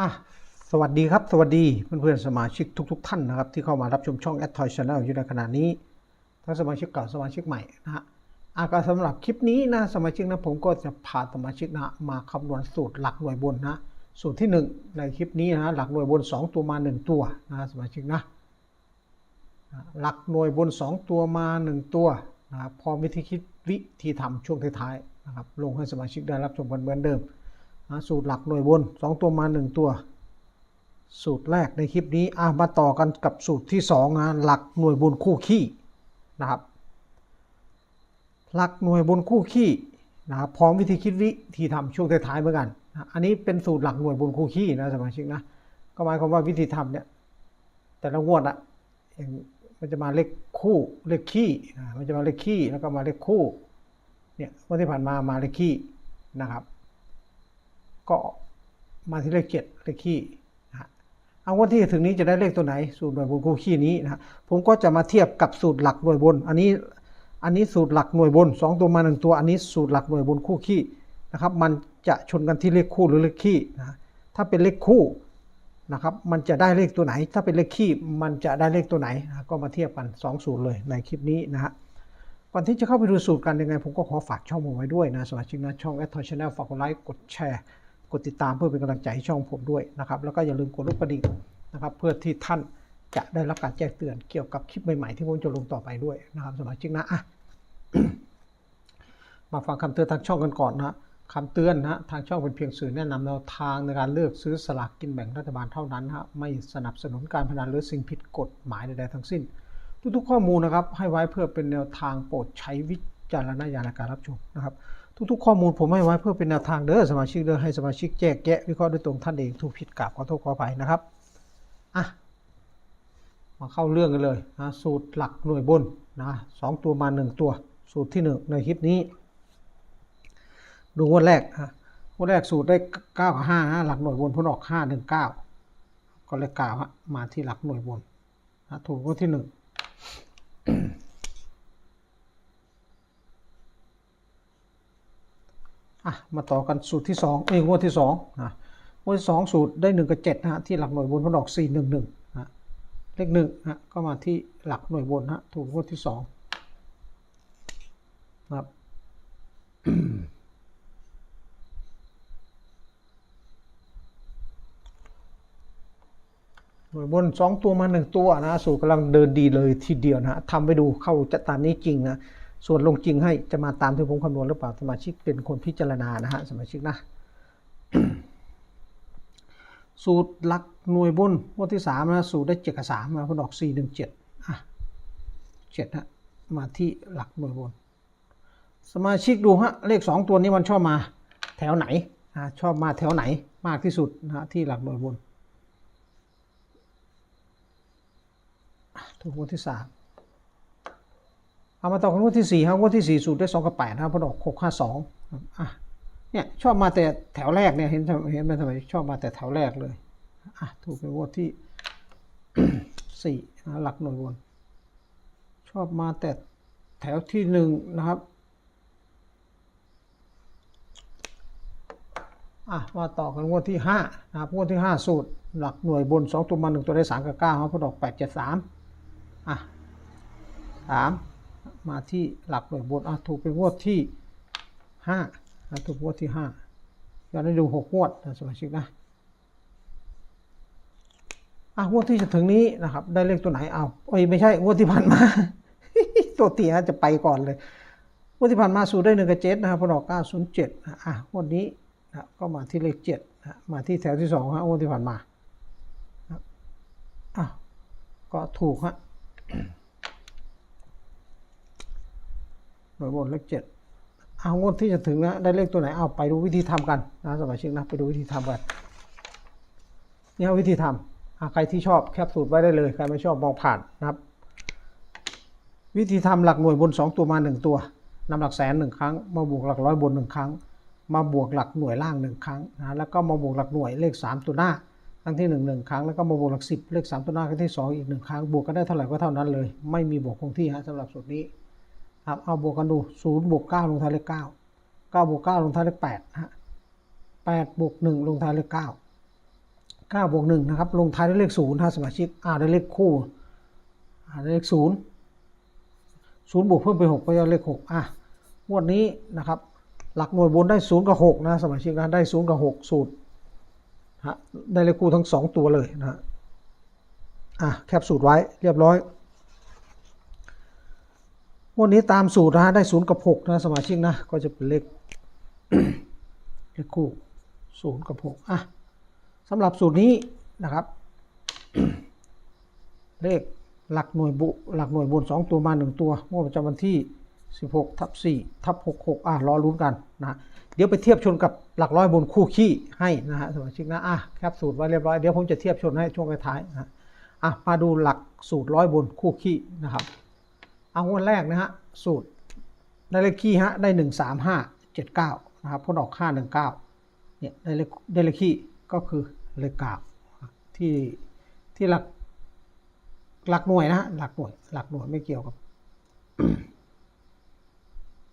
อะสวัสดีครับ สวัสดีเพื่อนๆสมาชิกทุกๆท่านนะครับ ที่เข้ามารับชมช่อง a d t o y Channel อยู่ในขณะนี้ทั้งสมาชิกเก่าสมาชิกใหม่นะฮะอาก็สำหรับคลิปนี้นะสมาชิกนะผมก็จะพาสมาชิกนะมาคำนวณสูตรหลักหน่วยบนนะสูตรที่ 1 ในคลิปนี้นะหลักหน่วยบน 2 ตัวมา 1 ตัวนะสมาชิกนะหลักหน่วยบน 2 ตัวมา 1 ตัวนะครับพร้อมวิธีคิดวิธีทำช่วงท้ายๆนะครับลงให้สมาชิกได้รับชมกันเหมือนเดิม สูตรหลักหน่วยบน 2 ตัวมา 1 ตัว สูตรแรกในคลิปนี้อะมาต่อกันกับสูตรที่2นะหลักหน่วยบนคู่ขี้นะครับ หลักหน่วยบนคู่ขี้นะครับพร้อมวิธีคิดวิธีทำช่วงท้ายๆเหมือนกันนะอันนี้เป็นสูตรหลักหน่วยบนคู่ขี้นะสมาชิกนะก็หมายความว่าวิธีทำเนี่ยแต่ละงวดอะมันจะมาเลขคู่เลขขี้นะมันจะมาเลขขี้แล้วก็มาเลขคู่เนี่ยวันที่ผ่านมามาเลขขี้นะครับ ก็มาที่เลขเจ็ดเลขขี้นะฮะเอางวันที่ถึงนี้จะได้เลขตัวไหน สูตรหน่วยบนคู่ขี้นี้นะฮะผมก็จะมาเทียบกับสูตรหลักหน่วยบน อันนี้อันนี้สูตรหลักหน่วยบน 2 ตัวมา 1 ตัว อันนี้สูตรหลักหน่วยบนคู่ขี้นะครับ มันจะชนกันที่เลขคู่หรือเลขขี้นะถ้าเป็นเลขคู่นะครับ มันจะได้เลขตัวไหน ถ้าเป็นเลขขี้มันจะได้เลขตัวไหนนะก็มาเทียบกัน 2 สูตรเลยในคลิปนี้นะฮะก่อนที่จะเข้าไปดูสูตรกันยังไง ผมก็ขอฝากช่องผมไว้ด้วยนะสมาชิกนะช่องแอดทอยชาแนลฝากกดไลค์กดแชร์ กดติดตามเพื่อเป็นกำลังใจให้ช่องผมด้วยนะครับ แล้วก็อย่าลืมกดลูกกระดิ่งนะครับ เพื่อที่ท่านจะได้รับการแจ้งเตือนเกี่ยวกับคลิปใหม่ๆ ที่ผมจะลงต่อไปด้วยนะครับสมาชิกนะอะมาฟังคำเตือนทางช่องกันก่อนนะคำเตือนนะทางช่องเป็นเพียงสื่อแนะนำแนวทางในการเลือกซื้อสลากกินแบ่งรัฐบาลเท่านั้นฮะไม่สนับสนุนการพนันหรือสิ่งผิดกฎหมายใดๆทั้งสิ้น ทุกๆข้อมูลนะครับให้ไว้เพื่อเป็นแนวทางโปรดใช้วิ จารณญาณในการรับชมนะครับ ทุกๆ ข้อมูลผมให้ไว้เพื่อเป็นแนวทางเด้อสมาชิกเด้อให้สมาชิกแยกแยะวิเคราะห์ด้วยตรงท่านเองถูกผิดกราบขอโทษขออภัยนะครับอะมาเข้าเรื่องกันเลยนะสูตรหลักหน่วยบนนะสองตัวมาหนึ่งตัว สูตรที่หนึ่งในคลิปนี้ ดูงวดแรกฮะงวดแรกสูตรได้เก้ากับห้านะหลักหน่วยบนพ้นออกห้าหนึ่งเก้าก็เลยกล่าวฮะมาที่หลักหน่วยบนนะถูกงวดที่หนึ่ง อะมาต่อกันสูตรที่สองเอ้ยงวดที่สองนะงวดที่สองสูตรได้หนึ่งกับเจ็ดนะฮะที่หลักหน่วยบนพ้นออกสี่หนึ่งหนึ่งนะเลขหนึ่งนะก็มาที่หลักหน่วยบนฮะถูกงวดที่สองนะครับหน่วยบนสองตัวมาหนึ่งตัวนะ สูตรกำลังเดินดีเลยทีเดียวนะฮะทำไปดูเข้าจะตามนี้จริงนะ ส่วนลงจริงให้จะมาตามที่ผมคำนวณหรือเปล่าสมาชิกเป็นคนพิจารณานะฮะสมาชิกนะ สูตรหลักหน่วยบนงวดที่สามนะสูตรได้เจ็ดกับสามมาพอดอกสี่หนึ่งเจ็ดอะเจ็ดฮะมาที่หลักหน่วยบน สมาชิกดูฮะเลขสองตัวนี้มันชอบมาแถวไหนอะชอบมาแถวไหนมากที่สุดนะฮะที่หลักหน่วยบนถูกงวดที่สาม เอามาต่อกันงวดที่สี่ครับงวดที่สี่สูตรได้สองกับแปดนะครับพอดอกหกห้าสองอะเนี่ยชอบมาแต่แถวแรกเนี่ยเห็นเห็นไหมทำไมชอบมาแต่แถวแรกเลยอะถูกเป็นงวดที่สี่หลักหน่วยบนชอบมาแต่แถวที่หนึ่งนะครับอะมาต่อกันงวดที่ห้านะครับงวดที่ห้าสูตรหลักหน่วยบนสองตัวมาหนึ่งตัวได้สามกับเก้าครับพอดอกแปดเจ็ดสามอะสาม มาที่หลักหน่วยบนอะถูกเป็นงวดที่ห้าอะถูกงวดที่ห้าย้อนให้ดูหกงวดนะสมาชิกนะอะงวดที่จะถึงนี้นะครับ ได้เลขตัวไหนเอาโอ้ยไม่ใช่งวดที่ผ่านมาตัวเตียจะไปก่อนเลยงวดที่ผ่านมาสูตรได้หนึ่งกับเจ็ดนะครับพอดอกเก้าศูนย์เจ็ดอะงวดนี้นะก็มาที่เลขเจ็ดนะมาที่แถวที่สองฮะงวดที่ผ่านมาอะก็ถูกฮะ หน่วยบนเลขเจ็ดเอางวดที่จะถึงนะได้เลขตัวไหนเอาไปดูวิธีทำกันนะสมาชิกนะไปดูวิธีทำกันนี่วิธีทำใครที่ชอบแคปสูตรไว้ได้เลยใครไม่ชอบมองผ่านนะครับ วิธีทำหลักหน่วยบน 2 ตัวมา 1 ตัวนำหลักแสนหนึ่งครั้ง มาบวกหลักร้อยบนหนึ่งครั้ง มาบวกหลักหน่วยล่างหนึ่งครั้งนะแล้วก็มาบวกหลักหน่วยเลข 3 ตัวหน้าครั้งที่1 1ครั้งแล้วก็มาบวกหลัก 10 เลข 3 ตัวหน้าครั้งที่ 2 อีกหนึ่งครั้งบวกกันได้เท่าไหร่ก็เท่านั้นเลย ไม่มีบวกคงที่ฮะสำหรับสูตรนี้ ครับเอาบวกกันดูศูนย์บวกเก้าลงท้ายเลขเก้าเก้าบวกเก้าลงท้ายเลขแปดฮะแปดบวกหนึ่งลงท้ายเลขเก้าเก้าบวกหนึ่งนะครับ ลงท้ายด้วยเลขศูนย์ถ้าสมาชิกอ่าได้เลขคู่อ่าได้เลขศูนย์ศูนย์บวกเพิ่มไปหกก็จะเลขหกอะงวดนี้นะครับ หลักหน่วยบนได้ศูนย์กับหกนะสมาชิกนะได้ศูนย์กับหกสูตรฮะได้เลขคู่ทั้งสองตัวเลยนะฮะอะแคปสูตรไว้เรียบร้อย งวดนี้ตามสูตรนะฮะได้ศูนย์กับหกนะสมาชิกนะ ก็จะเป็นเลขเลขคู่ศูนย์กับหกอะสำหรับสูตรนี้นะครับ เลขหลักหน่วยบุหลักหน่วยบน2ตัวมา1ตัวงวดประจำวันที่16ทับ4ทับ66อะรอลุ้นกันนะเดี๋ยวไปเทียบชนกับหลักร้อยบนคู่ขี้ให้นะฮะสมาชิกนะอะแคปสูตรไว้เรียบร้อยเดี๋ยวผมจะเทียบชนให้ช่วงท้ายนะอะมาดูหลักสูตรร้อยบนคู่ขี้นะครับ เอางวดแรกนะฮะ สูตร ได้เลขคี่ฮะ ได้หนึ่งสามห้าเจ็ดเก้านะครับพ้นออกห้าหนึ่งเก้าเนี่ยได้เลขได้เลขคี่ก็คือเลขเก้าที่ที่หลักหลักหน่วยนะฮะหลักหน่วย หลักหน่วยไม่เกี่ยวกับ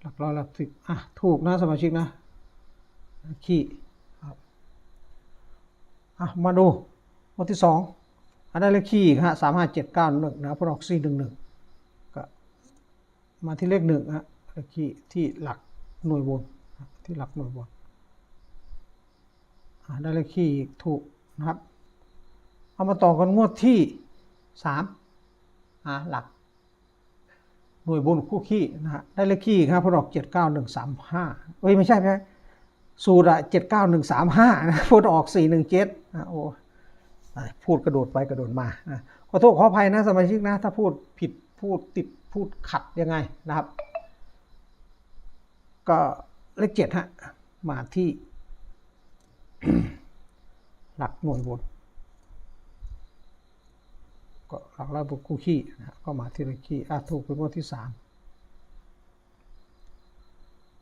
หลักร้อยหลักสิบอะถูกนะสมาชิกนะคี่ครับอะมาดูงวดที่สองอันได้เลขคี่อีกฮะสามห้าเจ็ดเก้าหนึ่งนะพ้นออกสี่หนึ่งหนึ่ง มาที่เลขหนึ่งฮะเลขที่ที่หลักหน่วยบนที่หลักหน่วยบนได้เลขที่ถูกนะครับ เอามาต่อกันงวดที่สามหลัก หน่วยบนคู่ขี้นะฮะได้เลขขี้ครับพอดอกเจ็ดเก้าหนึ่งสามห้าเอ้ยไม่ใช่ไม่ใช่สูตรอะเจ็ดเก้าหนึ่งสามห้านะพอดอกสี่หนึ่งเจ็ดนะโอ้อะพูดกระโดดไปกระโดดมานะขอโทษขออภัยนะสมาชิกนะ ถ้าพูดผิด พูดติดพูดขัดยังไงนะครับ ก็เลขเจ็ดฮะ มาที่ หลักหน่วยบนก็หลักร้อยบวกคู่ขี้นะก็มาที่เลขขี้อะถูกเป็นงวดที่สาม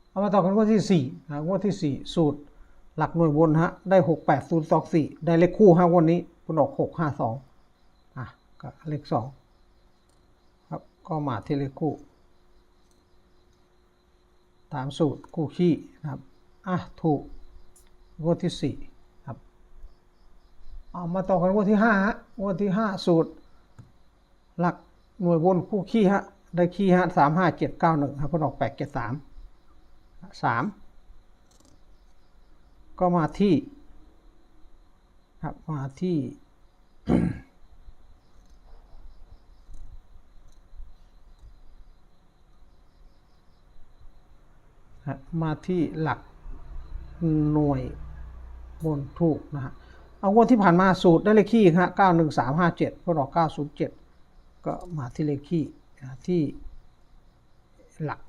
เอามาต่อกันงวดที่สี่นะงวดที่สี่สูตรหลักหน่วยบนฮะได้หกแปดศูนย์สองสี่ได้เลขคู่ฮะวันนี้คุณออกหกห้าสองอะก็เลขสอง ก็มาที่เลขคู่ ตามสูตรคู่ขี้นะครับ อะ ถูกงวดที่สี่ครับ เอามาต่อกันงวดที่ห้าฮะงวดที่ห้าสูตร หลักหน่วยบนคู่ขี้ฮะ ได้ขี้ฮะสามห้าเจ็ดเก้าหนึ่งครับพออกแปดเจ็ดสามสามก็มาที่ครับมาที่ ฮะมาที่หลักหน่วยบนถูกนะฮะเอางวดที่ผ่านมาสูตรได้เลขคี่ฮะเก้าหนึ่งสามห้าเจ็ดพอดอกเก้าศูนย์เจ็ดก็มาที่เลขคี่ที่หลัก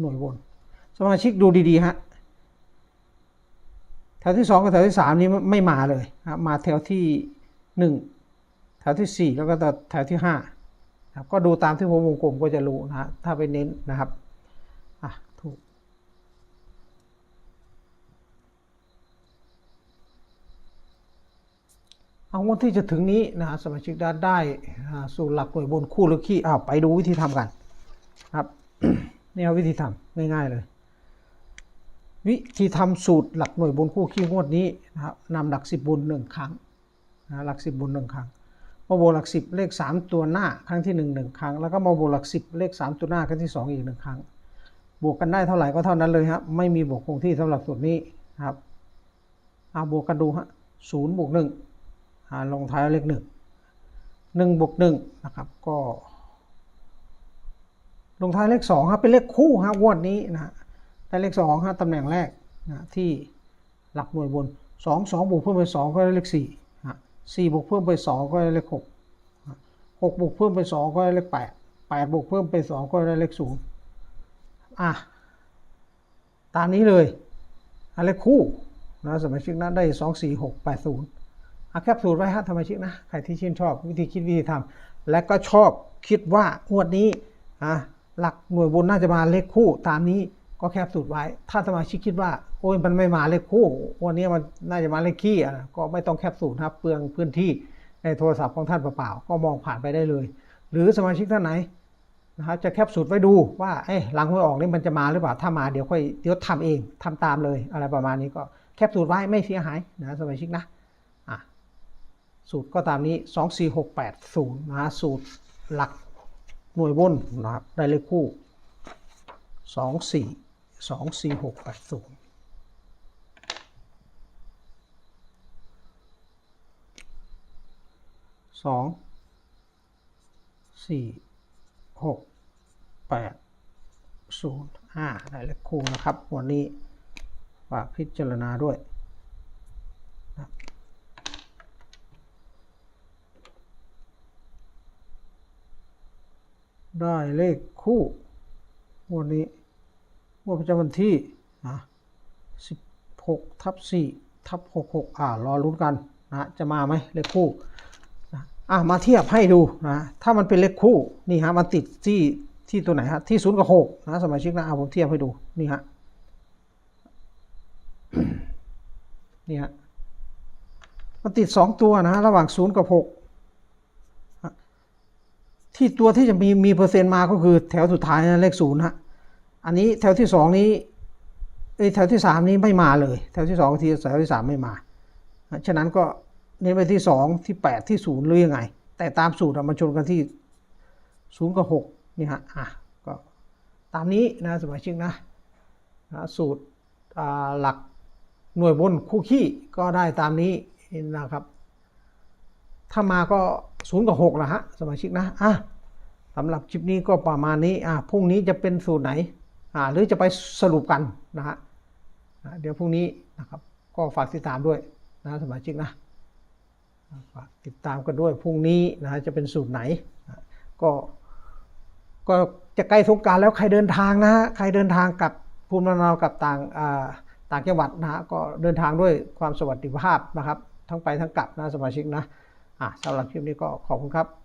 หน่วยบน สมาชิกดูดีๆฮะแถวที่สองกับแถวที่สามนี้ไม่มาเลยนะมาแถวที่หนึ่งแถวที่สี่แล้วก็แถวที่ห้าก็ดูตามที่ผมวงกลมก็จะรู้นะฮะถ้าไปเน้นนะครับอะถูก เอางวดที่จะถึงนี้นะสมาชิกได้ได้สูตรหลักหน่วยบนคู่หรือขี้อ้าวไปดูวิธีทำกันครับนี่เอาวิธีทำง่ายๆเลย วิธีทำสูตรหลักหน่วยบนคู่ขี้งวดนี้นะครับนำหลักสิบบนหนึ่งครั้งนะหลักสิบบนหนึ่งครั้งมาบวกหลักสิบเลขสามตัวหน้าครั้งที่หนึ่งหนึ่งครั้ง แล้วก็มาบวกหลักสิบเลขสามตัวหน้าครั้งที่สองอีกหนึ่งครั้ง บวกกันได้เท่าไหร่ก็เท่านั้นเลยครับไม่มีบวกคงที่สำหรับสูตรนี้ครับเอาบวกกันดูฮะศูนย์บวกหนึ่ง อ่าลงท้ายเลขหนึ่งหนึ่งบวกหนึ่งนะครับ ก็ ลงท้ายเลขสองครับเป็นเลขคู่ฮะงวดนี้นะได้เลขสองฮะตำแหน่งแรกนะที่หลักหน่วยบนสองสองบวกเพิ่มไปสองก็ได้เลขสี่ฮะสี่บวกเพิ่มไปสองก็ได้เลขหกหกบวกเพิ่มไปสองก็ได้เลขแปดแปดบวกเพิ่มไปสองก็ได้เลขศูนย์อะตามนี้เลยอันเลขคู่นะสมาชิกนะได้สองสี่หกแปดศูนย์ เอาแคปสูตรไว้ฮะธรรมชิกนะ ใครที่ชื่นชอบวิธีคิดวิธีทำและก็ชอบคิดว่างวดนี้อะหลักหน่วยบนน่าจะมาเลขคู่ตามนี้ก็แคปสูตรไว้ ถ้าสมาชิกคิดว่า โอ้ยมันไม่มาเลขคู่ วันนี้มันน่าจะมาเลขขี้อะก็ไม่ต้องแคปสูตรครับ เปลืองพื้นที่ในโทรศัพท์ของท่านเปล่าๆก็มองผ่านไปได้เลย หรือสมาชิกท่านไหนนะครับจะแคปสูตรไว้ดูว่าเอ้หลังหวยออกนี่มันจะมาหรือเปล่า ถ้ามาเดี๋ยวค่อยเดี๋ยวทำเองทำตามเลย อะไรประมาณนี้ก็แคปสูตรไว้ไม่เสียหายนะสมาชิกนะ สูตรก็ตามนี้ 24680นะสูตรหลักหน่วยวนนะครับได้เลขคู่ 24 24680สองสี่หกแปดศูนย์ห้าได้เลขคู่นะครับ วันนี้ฝากพิจารณาด้วย ได้เลขคู่วันนี้วันประจำวันที่นะสิบหกทับสี่ทับหกหกอ่ารอลุ้นกันนะจะมาไหมเลขคู่นะอะมาเทียบให้ดูนะถ้ามันเป็นเลขคู่นี่ฮะมันติดที่ที่ตัวไหนฮะที่ศูนย์กับหกนะสมาชิกนะเอาผมเทียบให้ดูนี่ฮะนี่ฮะมันติดสองตัวนะระหว่างศูนย์กับหก ที่ตัวที่จะมีมีเปอร์เซ็นต์มาก็คือแถวสุดท้ายนะเลขศูนย์ฮะอันนี้แถวที่สองนี้เอ้ยแถวที่สามนี้ไม่มาเลย แถวที่สองที่แถวที่สามไม่มาฉะนั้นก็เน้นไปที่สองที่แปดที่ศูนย์หรือยังไง แต่ตามสูตรมันชนกันที่ศูนย์กับหกนี่ฮะอะก็ตามนี้นะสมาชิกนะนะสูตรหลักหน่วยบนคู่ขี้ก็ได้ตามนี้นะครับ ถ้ามาก็ ศูนย์กับหกนะฮะสมาชิกนะอะสำหรับคลิปนี้ก็ประมาณนี้อะพรุ่งนี้จะเป็นสูตรไหนอ่าหรือจะไปสรุปกันนะฮะเดี๋ยวพรุ่งนี้นะครับก็ฝากติดตามด้วยนะสมาชิกนะฝากติดตามกันด้วยพรุ่งนี้นะฮะจะเป็นสูตรไหนก็ก็จะใกล้สงการแล้วใครเดินทางนะใครเดินทางกลับภูมิลำเนากับต่างอ่าต่างจังหวัดนะฮะก็เดินทางด้วยความสวัสดิภาพนะครับ ทั้งไปทั้งกลับนะสมาชิกนะ อะสำหรับคลิปนี้ก็ขอบคุณครับ